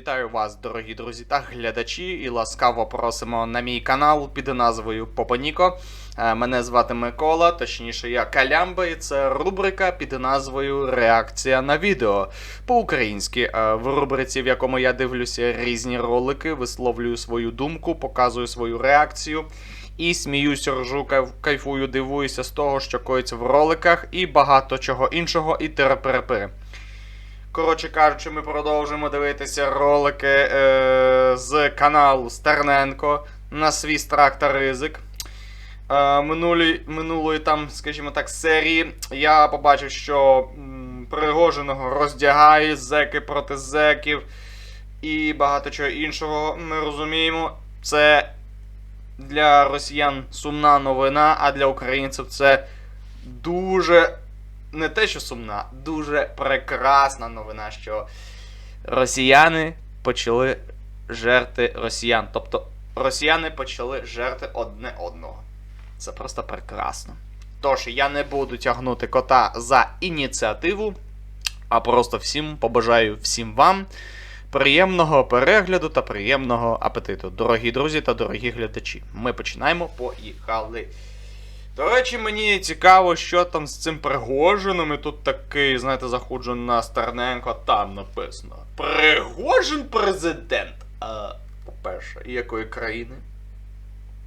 Вітаю вас, дорогі друзі та глядачі, і ласкаво просимо на мій канал під назвою Попоніко. Е, Мене звати Микола, точніше я Калямба, і це рубрика під назвою Реакція на відео. По-українськи, е, в рубриці, в якому я дивлюся різні ролики, висловлюю свою думку, показую свою реакцію. І сміюся, ржу, кайфую, дивуюся з того, що коїться в роликах, і багато чого іншого, і тереперепири. Коротше кажучи, ми продовжуємо дивитися ролики е, з каналу Стерненко на свій страх та ризик. Е, минулі, минулої там, скажімо так, серії я побачив, що м, Пригожиного роздягають зеки проти зеків і багато чого іншого. Ми розуміємо, це для росіян сумна новина, а для українців це дуже не те, що сумна, дуже прекрасна новина, що росіяни почали жерти росіян. Тобто росіяни почали жерти одне одного. Це просто прекрасно. Тож я не буду тягнути кота за ініціативу, а просто всім побажаю всім вам приємного перегляду та приємного апетиту. Дорогі друзі та дорогі глядачі. Ми починаємо. Поїхали. До речі, мені цікаво, що там з цим Пригожином. І тут такий, знаєте, заходжу на Стерненко, там написано. Пригожин президент. А, по-перше, і якої країни?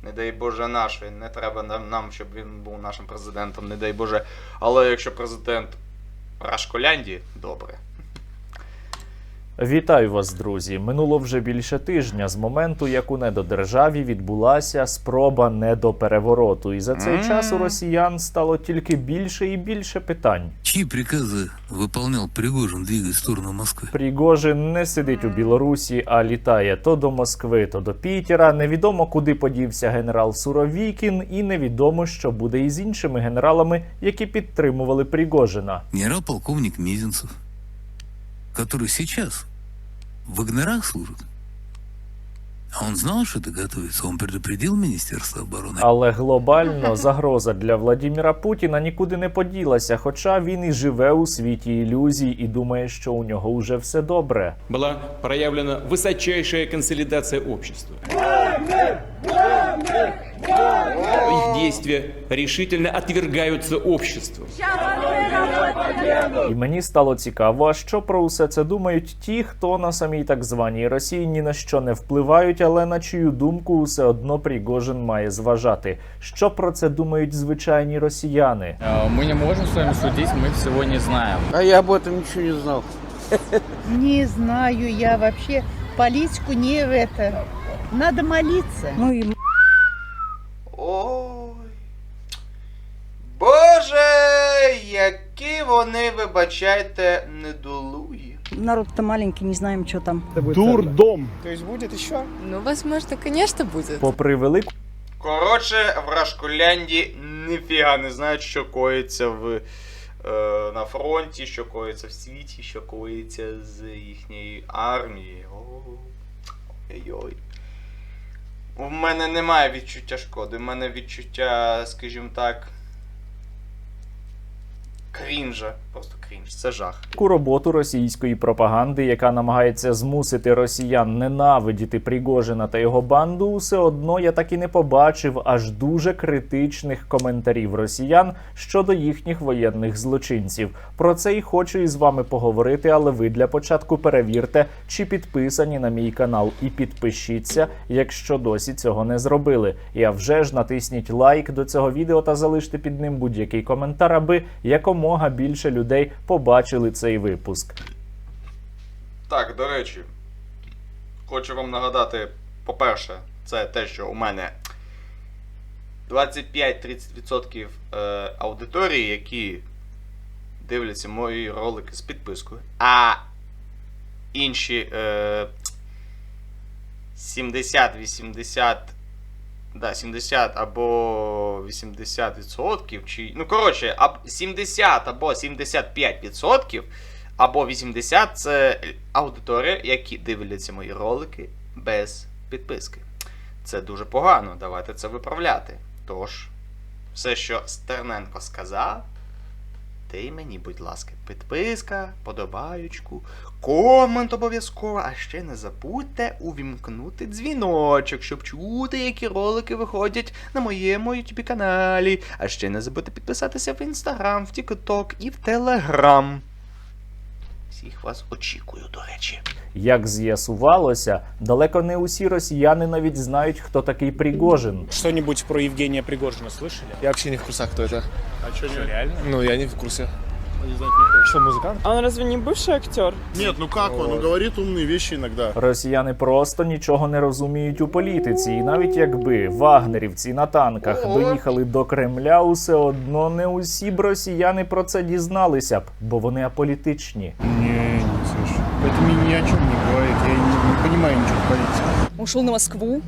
Не дай Боже нашої. Не треба нам, щоб він був нашим президентом, не дай Боже. Але якщо президент Рашколяндії, добре. Вітаю вас, друзі! Минуло вже більше тижня з моменту, як у недодержаві відбулася спроба недоперевороту. І за цей Мгм. час у росіян стало тільки більше і більше питань. Чьи приказы выполнял Пригожин, двигаясь в сторону Москвы? Пригожин не сидить у Білорусі, а літає то до Москви, то до Пітера. Невідомо, куди подівся генерал Суровікін, і невідомо, що буде із іншими генералами, які підтримували Пригожина. Генерал-полковник Мизинцев, который сейчас в Вагнерах служит. А он знал, что это готовится? Он предупредил Министерство обороны? Але глобально загроза для Владіміра Путіна нікуди не поділася, хоча він і живе у світі ілюзій і думає, що у нього уже все добре. была проявлена высочайшая консолидация общества. Их действия решительно отвергаются обществом. І мені стало цікаво, а що про усе це думають ті, хто на самій так званій Росії ні на що не впливають, але на чию думку усе одно Пригожин має зважати. Що про це думають звичайні росіяни? Э, Мы не можем с вами судить, мы всего не знаем. А я об этом ничего не знал. Не знаю, я вообще политику не в это. Надо молиться. Ну и вони, вибачайте, недолугі. народ-то маленький, не знаем, что там. Ну, возможно, конечно, будет. Попри велику Коротше, в Рашколянді ніфіга не знають, що коїться в, е, на фронті, що коїться в світі, що коїться з їхньої армії. Ой-ой. У мене немає відчуття шкоди, у мене відчуття, скажімо так. Крінжа. Просто крінж. Це жах. роботу російської пропаганди, яка намагається змусити росіян ненавидіти Пригожина та його банду, усе одно я так і не побачив аж дуже критичних коментарів росіян щодо їхніх воєнних злочинців. Про це і хочу із вами поговорити, але ви для початку перевірте, чи підписані на мій канал, і підпишіться, якщо досі цього не зробили. І а вже ж натисніть лайк до цього відео та залиште під ним будь-який коментар, аби якомога більше людей побачили цей випуск. Так, до речі, хочу вам нагадати, по-перше, це те, що у мене 25-30% е, аудиторії, які дивляться мої ролики з підпискою, а інші е, 70-80. Да, 70 або 80%, чи. Ну, коротше, аб- 70 або 75%, або 80% це аудиторія, які дивляться мої ролики без підписки. Це дуже погано. Давайте це виправляти. Тож, все, що Стерненко сказав, Ти мені, будь ласка, підписка, подобаючку, комент обов'язково, а ще не забудьте увімкнути дзвіночок, щоб чути, які ролики виходять на моєму YouTube каналі. А ще не забудьте підписатися в інстаграм, в Тікток і в Телеграм. Всіх вас очікую, до речі. Як з'ясувалося, далеко не усі росіяни навіть знають, хто такий Пригожин. Що-нибудь про Євгенія Пригожина слышали? Я взагалі не в курсах, хто це. А что, реально? Ну, я не в курсе. Что, музыкант? А он разве не бывший актер? Нет, ну как он? Он говорит умные вещи иногда. Росіяни просто нічого не розуміють у політиці, і навіть якби вагнерівці на танках доїхали до Кремля, усе одно не усі б росіяни про це дізналися б, бо вони аполітичні. Не, не слышу. Это мне ни о чем не говорит. Я не, не понимаю ничего в политике. Ушел на Москву?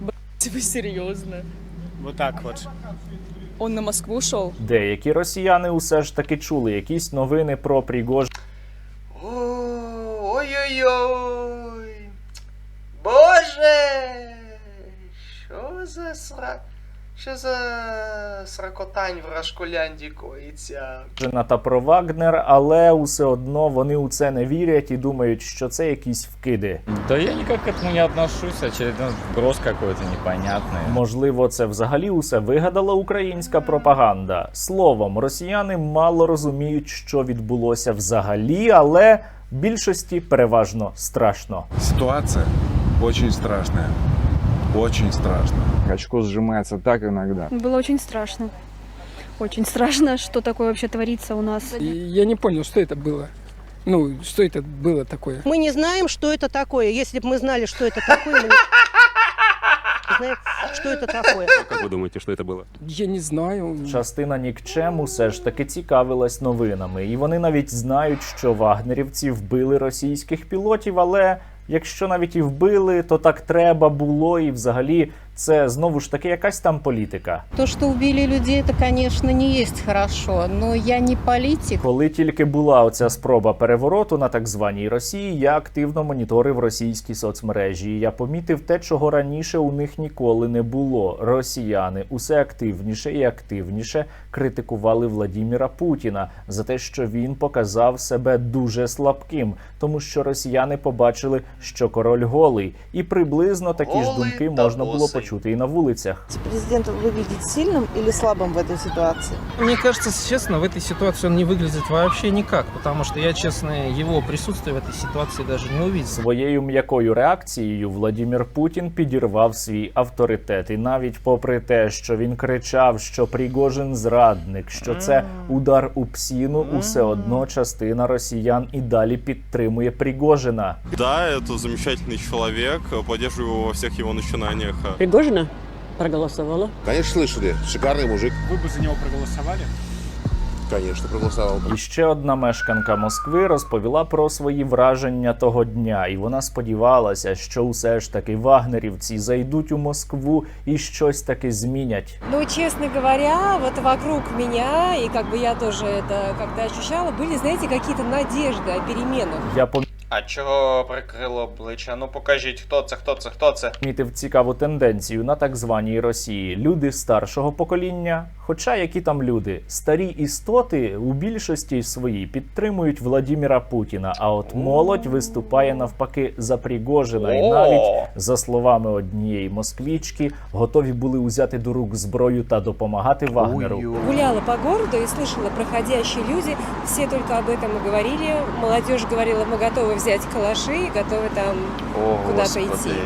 Блять, вы серьезно? Вот так вот. Он на Москву шел. Деякі росіяни усе ж таки чули якісь новини про Пригож... О, Ой-ой-ой. Боже! Що за сра... Що за сракотань в Рашколянді коїться? та про Вагнер, але усе одно вони у це не вірять і думають, що це якісь вкиди. Да я никак к этому не отношусь, очередной вброс какой-то непонятный. Можливо, це взагалі усе вигадала українська пропаганда. Словом, росіяни мало розуміють, що відбулося взагалі, але більшості переважно страшно. Ситуация очень страшная. Очень страшно. Очко сжимается так иногда. Было очень страшно. Очень страшно, что такое вообще творится у нас. Я не понял, что это было. Ну, что это было такое? Мы не знаем, что это такое. Если бы мы знали, что это такое, мы не знаем, что это такое. Как вы думаете, что это было? Я не знаю. Частина нікчем усе ж таки цікавилась новинами, і вони навіть знають, що вагнерівці вбили російських пілотів, але. Якщо навіть і вбили, то так треба було, і взагалі це знову ж таки якась там політика. То, что убили людей, это, конечно, не есть хорошо, но я не политик. Коли тільки була оця спроба перевороту на так званій Росії, я активно моніторив російські соцмережі. І я помітив те, чого раніше у них ніколи не було. Росіяни усе активніше і активніше критикували Владіміра Путіна за те, що він показав себе дуже слабким, тому що росіяни побачили, що король голий, і приблизно такі ж думки можна було босий почути і на вулицях. Президент выглядит сильным или слабым в этой ситуации? Мне кажется, честно, в этой ситуации он не выглядит вообще никак, потому что я, честно, его присутствие в этой ситуации даже не увидел. Своєю м'якою реакцією Владімір Путін підірвав свій авторитет, і навіть попри те, що він кричав, що Пригожин зрадник, що це удар у псіну, усе одно частина росіян і далі підтримує Пригожина. Да, это замечательный человек. Поддерживаю его во всех его начинаниях. Пригожина проголосовала. Конечно, слышали. Шикарный мужик. Вы бы за него проголосовали? Конечно, проголосовал. І ще одна мешканка Москви розповіла про свої враження того дня, і вона сподівалася, що усе ж таки вагнерівці зайдуть у Москву і щось таки змінять. Ну, честно говоря, вот вокруг меня, и как бы я тоже это как-то ощущала, были, знаете, какие-то надежды о переменах. Я А чого прикрило обличчя? Ну покажіть, хто це, хто це, хто це. помітив цікаву тенденцію на так званій Росії. Люди старшого покоління, хоча які там люди, старі істоти у більшості своїй підтримують Владіміра Путіна. А от молодь виступає навпаки за Пригожина, і навіть за словами однієї москвічки, готові були узяти до рук зброю та допомагати Вагнеру. Гуляла по городу и слышала проходящие люди, все только об этом и говорили. Молодежь говорила, мы готовы взять калаши, готовы там О, Куда-то господи. идти.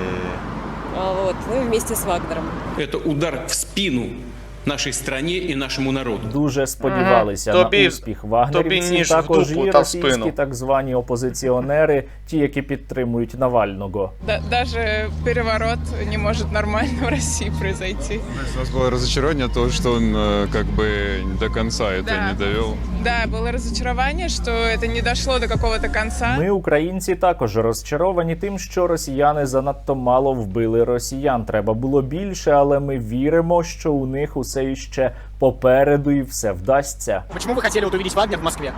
вот, ну, вместе с Вагнером. Это удар в спину нашей стране и нашему народу. Дуже сподівалися. Тобі- на успіх тобі вагнерівців. ніж в Також дупу і та російські спину. так звані опозиціонери, ті, які підтримують Навального. даже переворот не может нормально в России произойти. У нас было разочарование то, что он э, как бы до конца это Да. не довел. Да, было разочарование, что это не дошло до какого-то конца. Ми, українці, також розчаровані тим, що росіяни занадто мало вбили росіян. Треба було більше, але ми віримо, що у них усе іще попереду і все вдасться. Почему вы хотели вот увидеть Вагнер в Москве?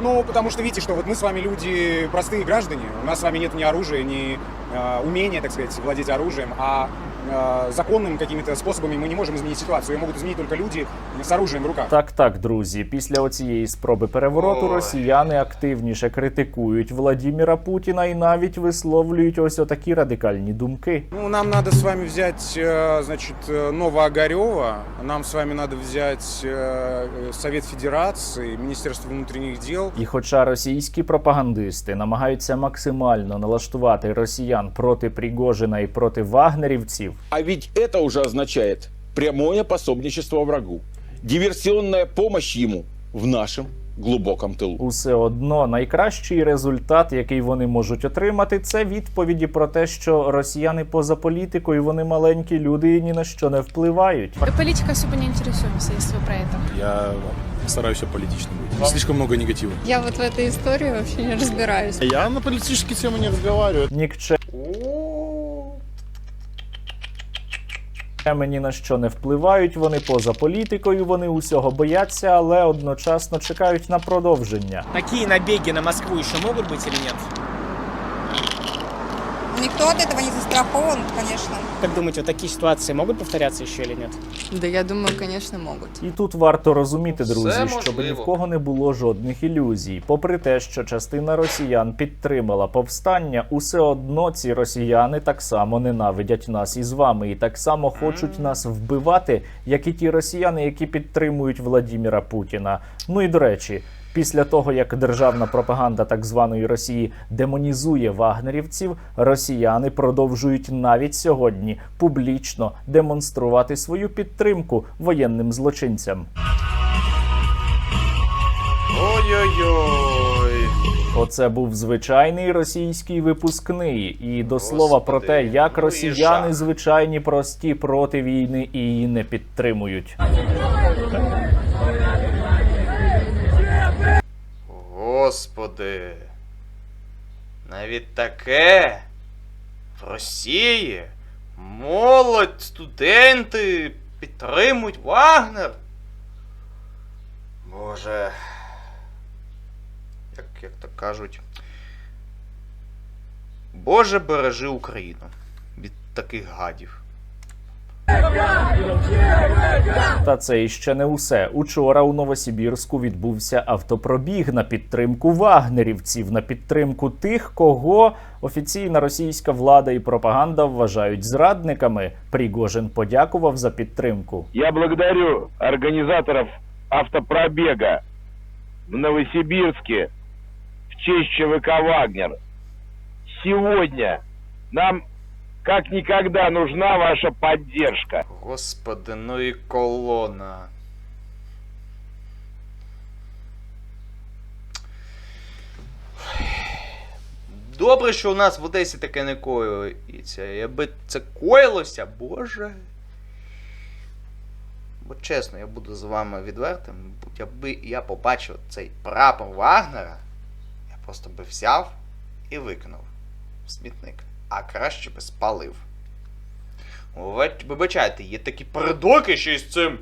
Ну, потому что видите, что вот мы с вами люди простые граждане, у нас с вами нет ни оружия, ни э, умения, так сказать, владеть оружием, а э, законным какими-то способами мы не можем изменить ситуацию. Ее могут изменить только люди с оружием в руках. Так, так, друзі. Після оцієї спроби перевороту Ой. росіяни активніше критикують Владіміра Путіна і навіть висловлюють ось отакі радикальні думки. Ну, нам надо с вами взять, э, значит, э, Новоогарева, нам с вами надо взять э, Совет Федерации, Министерство внутренних дел. І хоча російські пропагандисти намагаються максимально налаштувати росіян проти Пригожина і проти вагнерівців, А ведь это уже означает прямое пособничество врагу, диверсионная помощь ему в нашем глубоком тылу. усе одно найкращий результат, який вони можуть отримати, це відповіді про те, що росіяни поза політикою, вони маленькі люди і ні на що не впливають. Политика особо не интересуемся, если вы про это. Я стараюсь аполитичным быть. Слишком много негатива. Я вот в этой истории вообще не разбираюсь. Я на политические темы не разговариваю. Нікче О, Теми ні на що не впливають, вони поза політикою, вони усього бояться, але одночасно чекають на продовження. Такие набеги на Москву еще могут быть или нет? Никто от этого не застрахован, конечно. Как думаете, вот такие ситуации могут повторяться еще или нет? Да, я думаю, конечно, могут. І тут варто розуміти, Все друзі, щоб ні в можливо. кого не було жодних ілюзій. Попри те, що частина росіян підтримала повстання, усе одно ці росіяни так само ненавидять нас із вами, і так само хочуть нас вбивати, як і ті росіяни, які підтримують Владіміра Путіна. Ну і до речі. Після того, як державна пропаганда так званої Росії демонізує вагнерівців, росіяни продовжують навіть сьогодні публічно демонструвати свою підтримку воєнним злочинцям. Ой-ой-ой. Оце був звичайний російський випускний. І до слова про те, як ну росіяни звичайні прості проти війни і її не підтримують. Господи. Навіть таке в Росії молодь, студенти підтримують Вагнер. Боже. Як, як то кажуть. Боже бережи Україну від таких гадів. Та це іще не усе. Учора у Новосибірську відбувся автопробіг на підтримку вагнерівців, на підтримку тих, кого офіційна російська влада і пропаганда вважають зрадниками. Пригожин подякував за підтримку. Я благодарю организаторов автопробега в Новосибирске в честь ЧВК «Вагнер». Сегодня нам как никогда нужна ваша поддержка. Господи, ну і колона. Добре, що у нас в Одесі таке не коїться. Якби це коїлося, боже. Бо чесно, я буду з вами відвертим. Якби я побачив цей прапор Вагнера, я просто би взяв і викинув в смітник. А краще би спалив. Вибачайте, є такі передоки ще з цим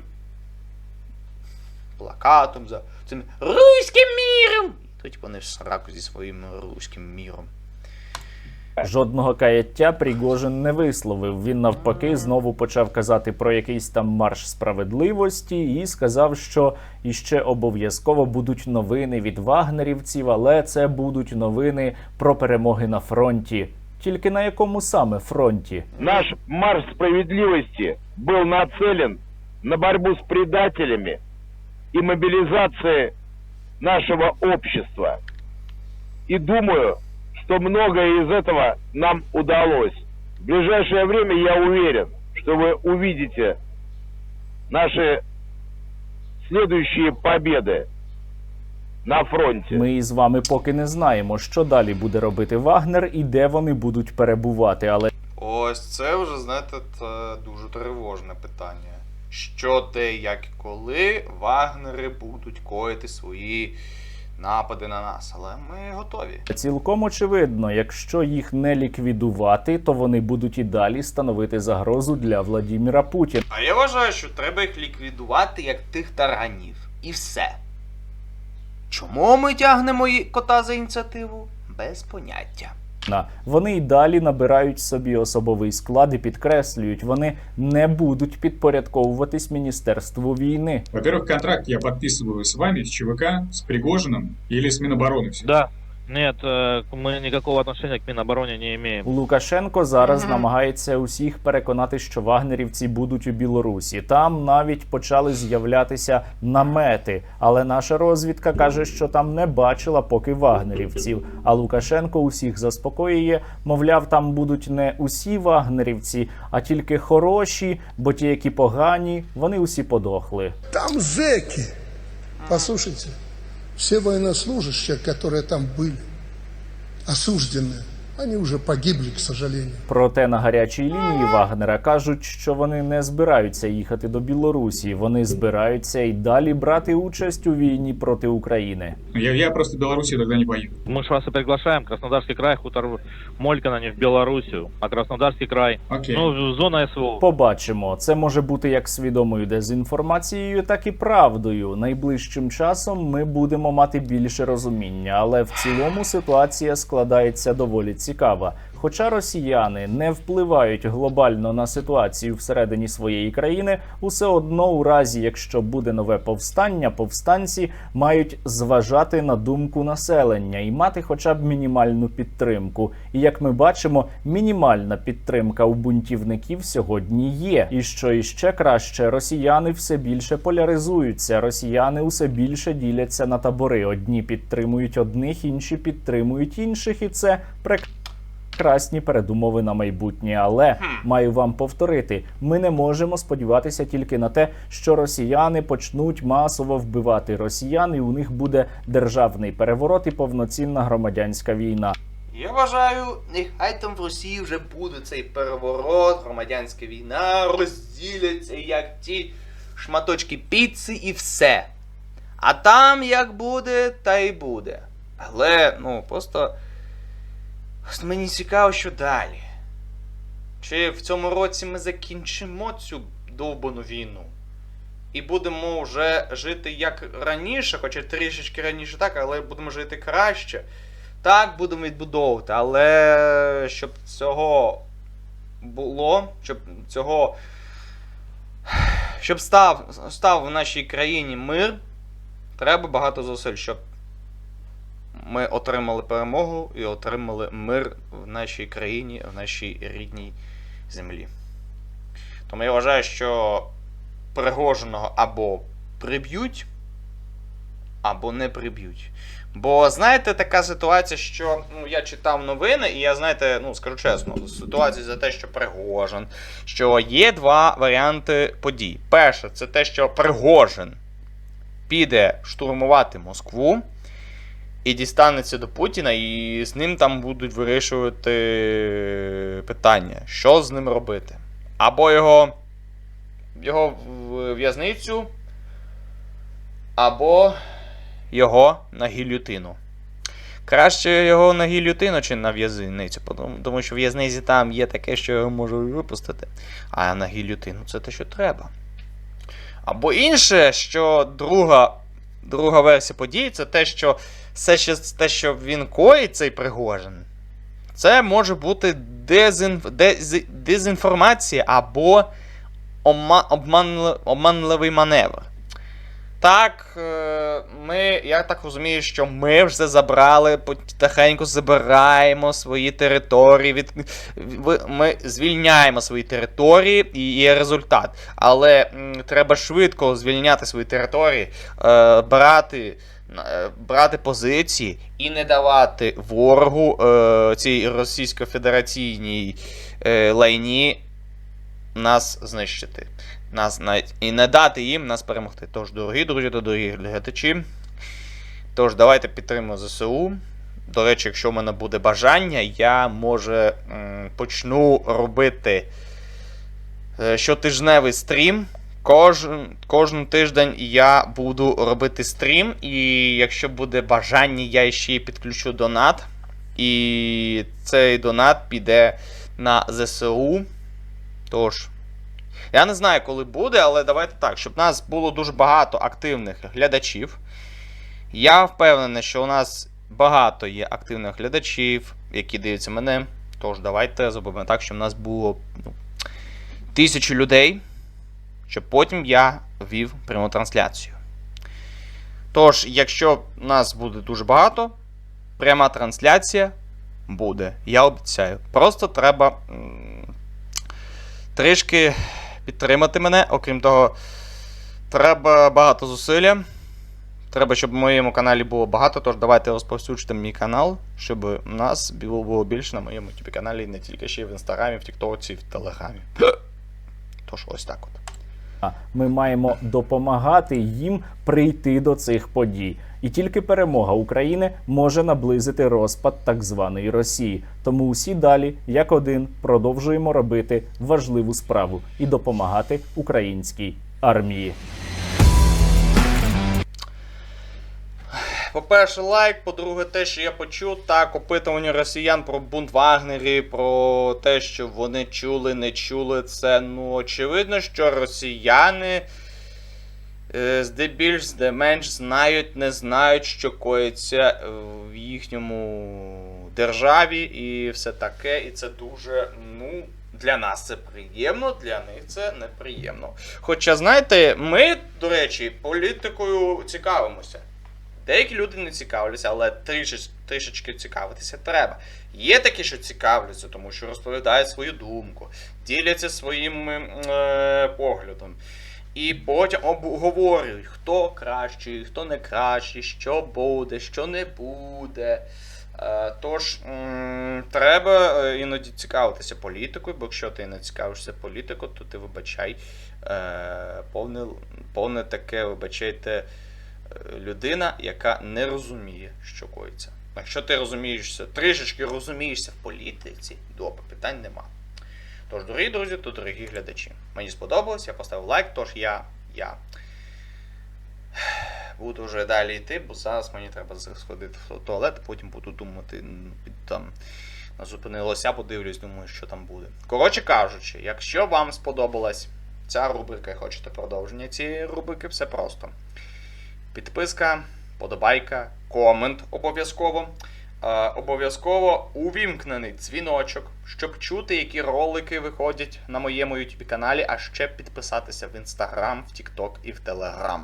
плакатом за цим руським міром. І тут вони в сраку зі своїм руським міром. Жодного каяття Пригожин не висловив. Він навпаки знову почав казати про якийсь там марш справедливості і сказав, що іще обов'язково будуть новини від вагнерівців, але це будуть новини про перемоги на фронті. Тільки на якому саме фронті? Наш марш справедливости был нацелен на борьбу с предателями и мобилизации нашего общества. И думаю, что многое из этого нам удалось. В ближайшее время я уверен, что вы увидите наши следующие победы на фронте. Ми із вами поки не знаємо, що далі буде робити Вагнер і де вони будуть перебувати. Але Ось це вже, знаєте, це дуже тривожне питання. Що, де, як і коли Вагнери будуть коїти свої напади на нас, але ми готові. Цілком очевидно, якщо їх не ліквідувати, то вони будуть і далі становити загрозу для Владіміра Путіна. А я вважаю, що треба їх ліквідувати як тих таранів. І все. Чому ми тягнемо ї- кота за ініціативу? Без поняття. Вони й далі набирають собі особовий склад і підкреслюють, вони не будуть підпорядковуватись міністерству війни. Во-первых, контракт я подписываю с вами, с ЧВК, с Пригожиным или с Минобороны. всё. Да. Нет, э, мы никакого отношения к Минобороне не имеем. Лукашенко зараз Мгм. намагається усіх переконати, що вагнерівці будуть у Білорусі. Там навіть почали з'являтися намети, але наша розвідка каже, що там не бачила поки вагнерівців. А Лукашенко усіх заспокоює, мовляв, там будуть не усі вагнерівці, а тільки хороші, бо ті, які погані, вони усі подохли. Там зэки. Послушайте, все военнослужащие, которые там были, осужденные, они уже погибли, к сожалению. Проте на гарячій лінії Вагнера кажуть, що вони не збираються їхати до Білорусі. Вони збираються і далі брати участь у війні проти України. Я, я просто в Беларуси тогда не поеду. Мы ж вас и приглашаем. Краснодарский край, хутор Молькана, не в Белоруссию, а Краснодарский край. Окей. Ну, зона СВО. Побачимо, це може бути як свідомою дезінформацією, так і правдою. Найближчим часом ми будемо мати більше розуміння, але в цілому ситуація складається доволі цікава. Хоча росіяни не впливають глобально на ситуацію всередині своєї країни, усе одно, у разі якщо буде нове повстання, повстанці мають зважати на думку населення і мати хоча б мінімальну підтримку. І як ми бачимо, мінімальна підтримка у бунтівників сьогодні є. І що іще краще, росіяни все більше поляризуються. Росіяни усе більше діляться на табори. Одні підтримують одних, інші підтримують інших, і це прекрасно. Красні передумови на майбутнє, але маю вам повторити: ми не можемо сподіватися тільки на те, що росіяни почнуть масово вбивати росіян, і у них буде державний переворот і повноцінна громадянська війна. Я вважаю, нехай там в Росії вже буде цей переворот, громадянська війна, розділяться як ті шматочки піци і все. А там як буде, та й буде. Але, ну, просто. Мені цікаво, що далі. Чи в цьому році ми закінчимо цю довбану війну? І будемо вже жити як раніше, хоча трішечки раніше так, але будемо жити краще. Так, будемо відбудовувати, але щоб цього було, щоб цього. Щоб став, став в нашій країні мир, треба багато зусиль, щоб ми отримали перемогу і отримали мир в нашій країні, в нашій рідній землі. Тому я вважаю, що Пригоженого або приб'ють, або не приб'ють. Бо знаєте, така ситуація, що ну, я читав новини, і я, знаєте, ну скажу чесно, ситуація за те, що Пригожин, що є два варіанти подій. Перше, це те, що Пригожин піде штурмувати Москву і дістанеться до Путіна, і з ним там будуть вирішувати питання, що з ним робити. Або його, його в в'язницю, або його на гільютину. Краще його на гільютину чи на в'язницю, тому- що в в'язниці там є таке, що його можуть випустити, а на гільютину це те, що треба. Або інше, що друга, друга версія подій, це те, що все ще те, що він коїть, цей Пригожин, це може бути дезінф... дез... дезінформація або обманливий маневр. Так, е, ми, я так розумію, що ми вже забрали, потихеньку забираємо свої території. Від, ми звільняємо свої території і є результат. Але треба швидко звільняти свої території, е, брати, е, брати позиції і не давати ворогу цій російсько-федераційній лайні нас знищити. Нас і не дати їм нас перемогти. Тож, дорогі друзі та дорогі глядачі. Тож, давайте підтримуємо ЗСУ. До речі, якщо в мене буде бажання, я може почну робити е, щотижневий стрім Кожен, кожен тиждень я буду робити стрім, і якщо буде бажання, я ще підключу донат. І цей донат піде на ЗСУ. Тож, я не знаю, коли буде, але давайте так, щоб нас було дуже багато активних глядачів. Я впевнений, що у нас багато є активних глядачів, які дивляться мене. Тож, давайте зробимо так, щоб у нас було ну, тисячу людей, щоб потім я вів пряму трансляцію. Тож, якщо нас буде дуже багато, пряма трансляція буде. Я обіцяю. Просто треба трішки підтримати мене. Окрім того, треба багато зусилля. Треба, щоб в моєму каналі було багато, тож давайте розповсюджуйте мій канал, щоб у нас було, більше на моєму ютубі каналі, не тільки ще й в інстаграмі, в Тіктоці, в Телеграмі. Тож ось так от. Ми маємо допомагати їм прийти до цих подій. І тільки перемога України може наблизити розпад так званої Росії. Тому усі далі, як один, продовжуємо робити важливу справу і допомагати українській армії. По-перше, лайк, по-друге, те, що я почув, так, опитування росіян про бунт Вагнері, про те, що вони чули, не чули, це ну очевидно, що росіяни е, здебільш, здеменш знають, не знають, що коїться в їхньому державі і все таке. І це дуже, ну. Для нас це приємно, для них це неприємно. Хоча, знаєте, ми, до речі, політикою цікавимося. Деякі люди не цікавляться, але трішеч, трішечки цікавитися треба. Є такі, що цікавляться, тому що розповідають свою думку, діляться своїм е, поглядом. І потім обговорюють, хто кращий, хто не кращий, що буде, що не буде. Е, тож треба е, іноді цікавитися політикою, бо якщо ти не цікавишся політикою, то ти вибачай е, повне, повне таке, вибачайте, людина, яка не розуміє, що коїться. Якщо ти розумієшся, трішечки розумієшся в політиці, добре, питань нема. Тож, дорогі друзі, то дорогі глядачі. Мені сподобалось, я поставив лайк, тож я, я буду вже далі йти, бо зараз мені треба сходити в туалет, потім буду думати, там зупинилося, подивлюсь, думаю, що там буде. Коротше кажучи, якщо вам сподобалась ця рубрика і хочете продовження цієї рубрики, все просто. Підписка, подобайка, комент обов'язково. Е, обов'язково увімкнений дзвіночок, щоб чути, які ролики виходять на моєму YouTube каналі, а ще підписатися в Instagram, в TikTok і в Telegram.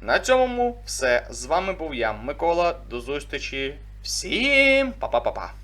На цьому все. З вами був я, Микола. До зустрічі. Всім па-па-па-па.